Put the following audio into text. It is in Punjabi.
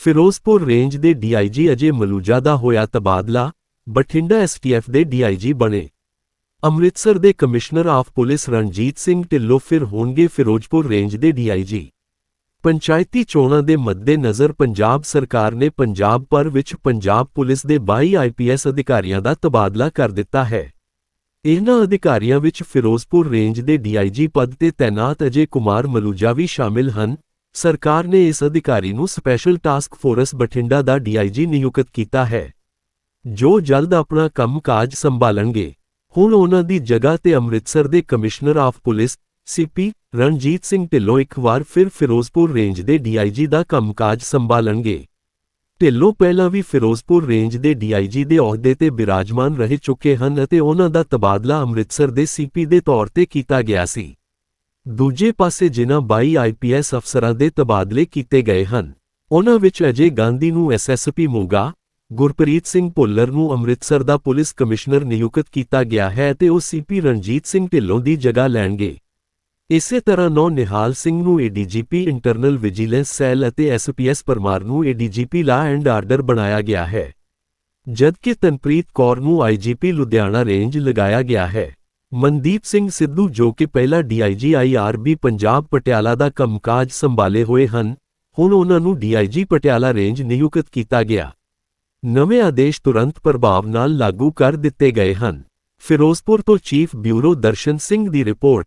ਫਿਰੋਜ਼ਪੁਰ ਰੇਂਜ ਦੇ ਡੀਆਈਜੀ ਅਜੇ ਮਲੂਜਾ ਦਾ ਹੋਇਆ ਤਬਾਦਲਾ, ਬਠਿੰਡਾ ਐਸਟੀਐਫ ਦੇ ਡੀਆਈਜੀ ਬਣੇ। ਅੰਮ੍ਰਿਤਸਰ ਦੇ commissioner of police Ranjit Singh Dhillon ਫਿਰ ਹੋਣਗੇ ਫਿਰੋਜ਼ਪੁਰ ਰੇਂਜ ਦੇ ਡੀਆਈਜੀ ਪੰਚਾਇਤੀ ਚੋਣਾਂ ਦੇ ਮੱਦੇਨਜ਼ਰ ਪੰਜਾਬ ਸਰਕਾਰ ਨੇ ਪੰਜਾਬ ਭਰ ਵਿੱਚ ਪੰਜਾਬ ਪੁਲਿਸ ਦੇ 22 ਆਈਪੀਐਸ ਅਧਿਕਾਰੀਆਂ ਦਾ ਤਬਾਦਲਾ ਕਰ ਦਿੱਤਾ ਹੈ। ਇਹਨਾਂ ਅਧਿਕਾਰੀਆਂ ਵਿੱਚ ਫਿਰੋਜ਼ਪੁਰ ਰੇਂਜ ਦੇ ਡੀਆਈਜੀ ਪਦ ਤੇ ਤੈਨਾਤ ਅਜੇ ਕੁਮਾਰ ਮਲੂਜਾ ਵੀ ਸ਼ਾਮਿਲ ਹਨ। ਸਰਕਾਰ ਨੇ ਇਸ ਅਧਿਕਾਰੀ ਨੂੰ ਸਪੈਸ਼ਲ ਟਾਸਕ ਫੋਰਸ ਬਠਿੰਡਾ ਦਾ ਡੀਆਈਜੀ ਨਿਯੁਕਤ ਕੀਤਾ ਹੈ। ਜੋ ਜਲਦ ਆਪਣਾ ਕੰਮਕਾਜ ਸੰਭਾਲਣਗੇ। ਹੁਣ ਉਹਨਾਂ ਦੀ ਜਗ੍ਹਾ ਤੇ ਅੰਮ੍ਰਿਤਸਰ ਦੇ commissioner of police CP Ranjit Singh Dhillon ਇੱਕ ਵਾਰ ਫਿਰ ਫਿਰੋਜ਼ਪੁਰ ਰੇਂਜ ਦੇ ਡੀਆਈਜੀ ਦਾ ਕੰਮਕਾਜ ਸੰਭਾਲਣਗੇ। ਢਿੱਲੋਂ ਪਹਿਲਾਂ ਵੀ ਫਿਰੋਜ਼ਪੁਰ ਰੇਂਜ ਦੇ ਡੀਆਈਜੀ ਦੇ ਅਹੁਦੇ ਤੇ ਬਿਰਾਜਮਾਨ ਰਹਿ ਚੁੱਕੇ ਹਨ ਅਤੇ ਉਹਨਾਂ ਦਾ ਤਬਾਦਲਾ ਅੰਮ੍ਰਿਤਸਰ ਦੇ ਸੀਪੀ ਦੇ ਤੌਰ ਤੇ ਕੀਤਾ ਗਿਆ ਸੀ। ਦੂਜੇ ਪਾਸੇ ਜਿਨ੍ਹਾਂ 22 ਆਈਪੀਐਸ ਅਫਸਰਾਂ ਦੇ ਤਬਾਦਲੇ ਕੀਤੇ ਗਏ ਹਨ, ਉਹਨਾਂ ਵਿੱਚ ਅਜੇ ਗਾਂਧੀ ਨੂੰ ਐਸਐਸਪੀ ਮੋਗਾ, ਗੁਰਪ੍ਰੀਤ ਸਿੰਘ ਭੁੱਲਰ ਨੂੰ ਅੰਮ੍ਰਿਤਸਰ ਦਾ ਪੁਲਿਸ ਕਮਿਸ਼ਨਰ ਨਿਯੁਕਤ ਕੀਤਾ ਗਿਆ ਹੈ ਤੇ ਉਹ ਸੀਪੀ ਰਣਜੀਤ ਸਿੰਘ ਢਿੱਲੋਂ ਦੀ ਜਗ੍ਹਾ ਲੈਣਗੇ। ਇਸੇ ਤਰ੍ਹਾਂ ਨੌ ਨਿਹਾਲ ਸਿੰਘ ਨੂੰ ਏਡੀਜੀਪੀ ਇੰਟਰਨਲ ਵਿਜੀਲੈਂਸ ਸੈੱਲ ਅਤੇ ਐਸਪੀਐਸ ਪਰਮਾਰ ਨੂੰ ਏਡੀਜੀਪੀ ਲਾ ਐਂਡ ਆਰਡਰ ਬਣਾਇਆ ਗਿਆ ਹੈ। ਜਦਕਿ ਤਨਪ੍ਰੀਤ ਕੌਰ ਨੂੰ ਆਈਜੀਪੀ ਲੁਧਿਆਣਾ ਰੇਂਜ ਲਗਾਇਆ ਗਿਆ ਹੈ। ਮਨਦੀਪ ਸਿੰਘ ਸਿੱਧੂ ਜੋ ਕਿ ਪਹਿਲਾ ਡੀਆਈਜੀ ਆਈਆਰਬੀ ਪੰਜਾਬ ਪਟਿਆਲਾ ਦਾ ਕੰਮਕਾਜ ਸੰਭਾਲੇ ਹੋਏ ਹਨ, ਹੁਣ ਉਹਨਾਂ ਨੂੰ ਡੀਆਈਜੀ ਪਟਿਆਲਾ ਰੇਂਜ ਨਿਯੁਕਤ ਕੀਤਾ ਗਿਆ। ਨਵੇਂ ਆਦੇਸ਼ ਤੁਰੰਤ ਪ੍ਰਭਾਵ ਨਾਲ ਲਾਗੂ ਕਰ ਦਿੱਤੇ ਗਏ ਹਨ। ਫਿਰੋਜ਼ਪੁਰ ਤੋਂ ਚੀਫ ਬਿਊਰੋ ਦਰਸ਼ਨ ਸਿੰਘ ਦੀ ਰਿਪੋਰਟ।